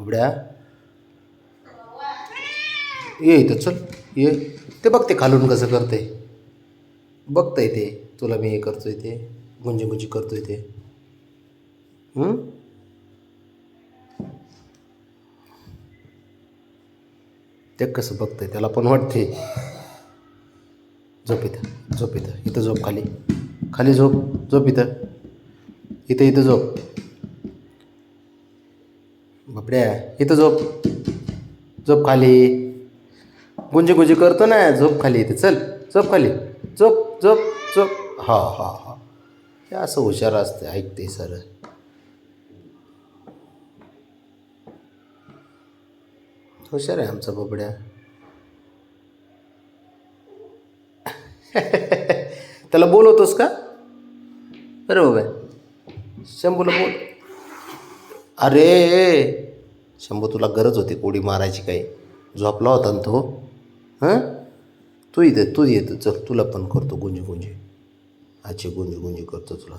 बुबड्या. ये इथं चल ये. ते बघते खालून कसं करते. बघतंय ते. तुला मी हे करतोय ते. गुंजी गुंजी करतोय ते. ते कसं बघतंय त्याला पण वाटते झोप इथं झोप इथं. इथं झोप खाली. खाली झोप झोप इथं. इथं इथं झोप. बापड्या इथं झोप झोप खाली. गुंजी गुंजी करतो ना झोप खाली इथे. चल झोप खाली. झोप झोप झोप. हा हा हा. हे असं हुशार असते ऐकते सर. हुशार आहे आमचा बबड्या. त्याला बोलवतोस का? अरे बाबा. शंभूला बोल. अरे शंभू तुला गरज होती कोडी मारायची काही. झोपला होता ना तो? हां? तू इथे तू येतो चल तुला पण करतो गुंजी गुंजी. आजची गुंजी गुंजी करतो तुला.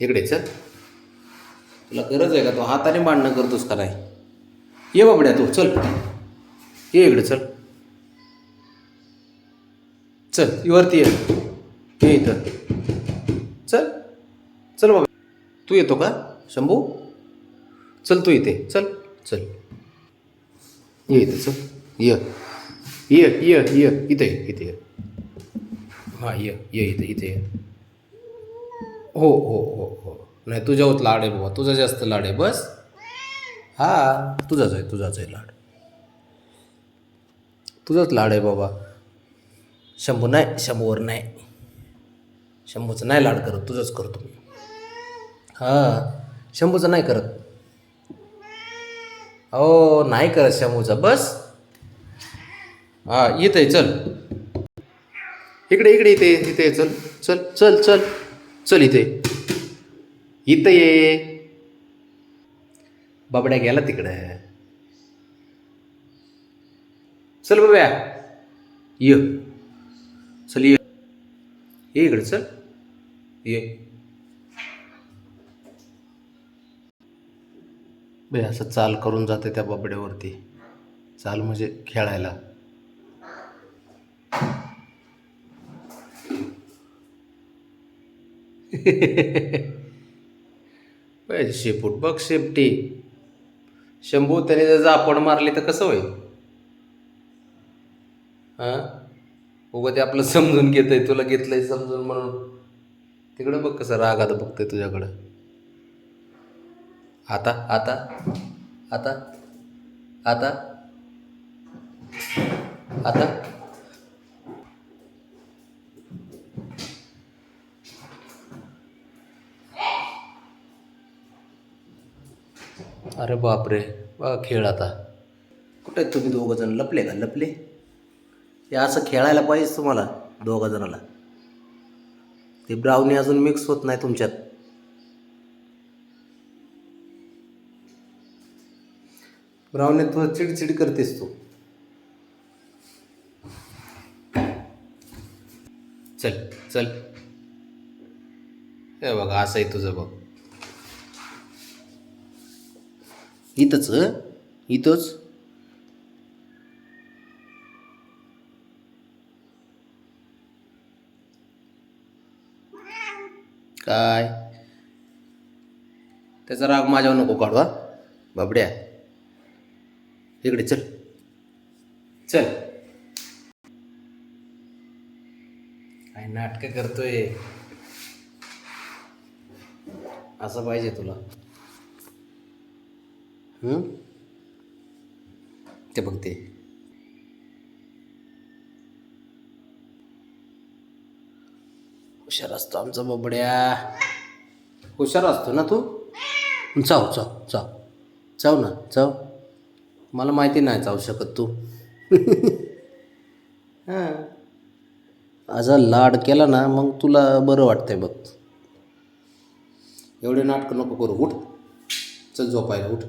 इकडे चल. तुला गरज आहे का? तू हाताने मांडणं करतोस का नाही? ये बाबड्या तू चल. ये इकडे चल. चल वरती ये. ये इथं. चल. चल बाबा तू येतो का? शंभू? चल तू इथे. चल. चल. ये इथे चल. ये. ये ये ये. इथे ये इथे. ये हां ये ये इथे इथे. ये हो हो हो हो. नाही तुझ्यावर लाड आहे बाबा. तुझा जास्त लाड आहे. बस. हा तुझाच आहे तुझाच आहे लाड. तुझाच लाड आहे बाबा. शंभू नाही शंभूवर नाही. शंभूचं नाही लाड करत तुझंच करतो मी. हां शंभूचं नाही करत. हो नाही करत शंभूचा. बस. हां येत आहे चल. इकडे इकडे इथे इथे चल चल चल चल चल इथे. इथं ये. बाबड्या गेला तिकडे. चल बाब्या ये. चल ये. ये इकडे चल. ये. बे असं चाल करून जाते त्या बाबड्यावरती. चाल म्हणजे खेळायला. शेपूट बघ शेपटी शंभू त्याने जर आपण मारली तर कसं होईल? हां? उगं ते आपलं समजून घेत आहे तुला घेतलंय समजून म्हणून. तिकडं बघ कसं रागात बघतंय तुझ्याकडं. आता आता आता आता आता. अरे बापरे बा खेळ आता. कुठे आहेत तुम्ही दोघं जण? लपले का? लपले? हे असं खेळायला पाहिजे तुम्हाला दोघं जणाला. ते ब्राउनी अजून मिक्स होत नाही तुमच्यात. ब्राऊनने थोडं चिडचिड करतेस तू. चल चल. हे बघा असं आहे तुझं बघ. इथंच इथंच? काय? त्याचा राग माझ्यावर नको काढवा बाबड्या. इकडे चल. चल. काय नाटकं करतोय? असं पाहिजे तुला. हं? ते बघते हुशार असतो आमचा बबड्या. हुशार असतो ना तू? चाव चाव चाव चाव ना चाव मला माहिती नाही चावू शकत तू. हां. असा लाड केला ना मग तुला बरं वाटतंय बघ. एवढे नाटकं नको करू. उठ. चल झोपायला उठ.